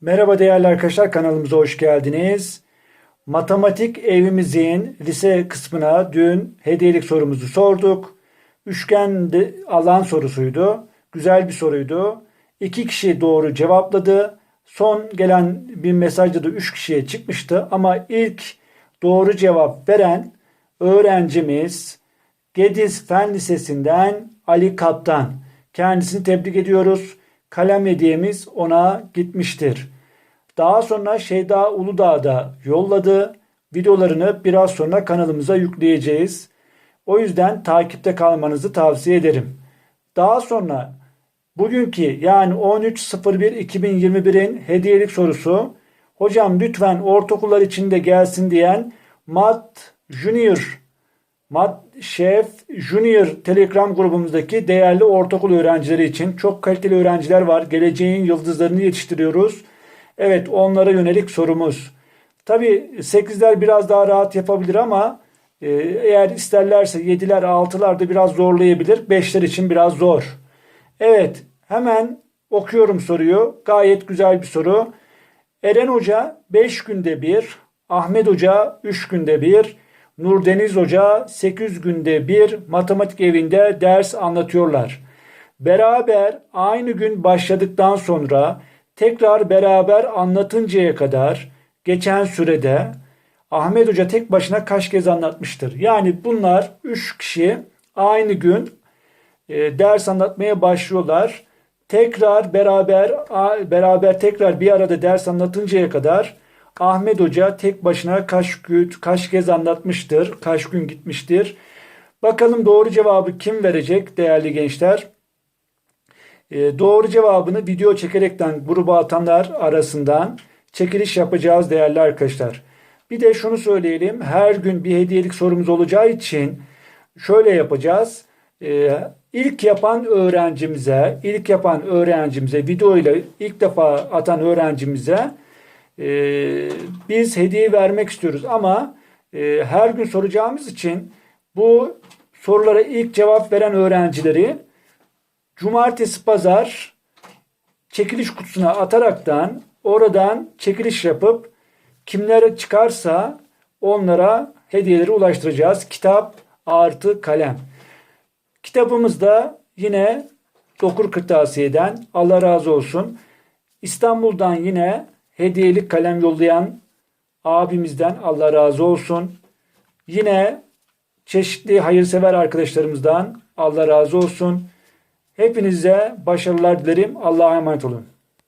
Merhaba değerli arkadaşlar kanalımıza hoş geldiniz. Matematik evimizin lise kısmına dün hediyelik sorumuzu sorduk. Üçgen alan sorusuydu. Güzel bir soruydu. İki kişi doğru cevapladı. Son gelen bir mesajda da üç kişiye çıkmıştı. Ama ilk doğru cevap veren öğrencimiz Gediz Fen Lisesi'nden Ali Kaptan. Kendisini tebrik ediyoruz. Kalem hediyemiz ona gitmiştir. Daha sonra Şeyda Uludağ da yolladı. Videolarını biraz sonra kanalımıza yükleyeceğiz. O yüzden takipte kalmanızı tavsiye ederim. Daha sonra bugünkü yani 13.01.2021'in hediyelik sorusu hocam lütfen ortaokullar içinde gelsin diyen Mat Junior Mat Şef Junior Telegram grubumuzdaki değerli ortaokul öğrencileri için çok kaliteli öğrenciler var. Geleceğin yıldızlarını yetiştiriyoruz. Evet onlara yönelik sorumuz. Tabi 8'ler biraz daha rahat yapabilir ama e, eğer isterlerse 7'ler 6'lar da biraz zorlayabilir. 5'ler için biraz zor. Evet hemen okuyorum soruyu. Gayet güzel bir soru. Eren Hoca 5 günde bir, Ahmet Hoca 3 günde bir, Nurdeniz Hoca 8 günde bir matematik evinde ders anlatıyorlar. Beraber aynı gün başladıktan sonra tekrar beraber anlatıncaya kadar geçen sürede Ahmet Hoca tek başına kaç kez anlatmıştır? Yani bunlar 3 kişi aynı gün e, ders anlatmaya başlıyorlar. Tekrar beraber a- beraber tekrar bir arada ders anlatıncaya kadar Ahmet Hoca tek başına kaç gün kaç kez anlatmıştır, kaç gün gitmiştir. Bakalım doğru cevabı kim verecek değerli gençler? E, doğru cevabını video çekerekten gruba atanlar arasından çekiliş yapacağız değerli arkadaşlar. Bir de şunu söyleyelim. Her gün bir hediyelik sorumuz olacağı için şöyle yapacağız. E, ilk yapan öğrencimize, ilk yapan öğrencimize, video ile ilk defa atan öğrencimize e, biz hediye vermek istiyoruz. Ama e, her gün soracağımız için bu sorulara ilk cevap veren öğrencileri cumartesi pazar çekiliş kutusuna ataraktan oradan çekiliş yapıp kimlere çıkarsa onlara hediyeleri ulaştıracağız. Kitap artı kalem. Kitabımız da yine Dokur Kırtasiye'den Allah razı olsun. İstanbul'dan yine hediyelik kalem yollayan abimizden Allah razı olsun. Yine çeşitli hayırsever arkadaşlarımızdan Allah razı olsun. Hepinize başarılar dilerim. Allah'a emanet olun.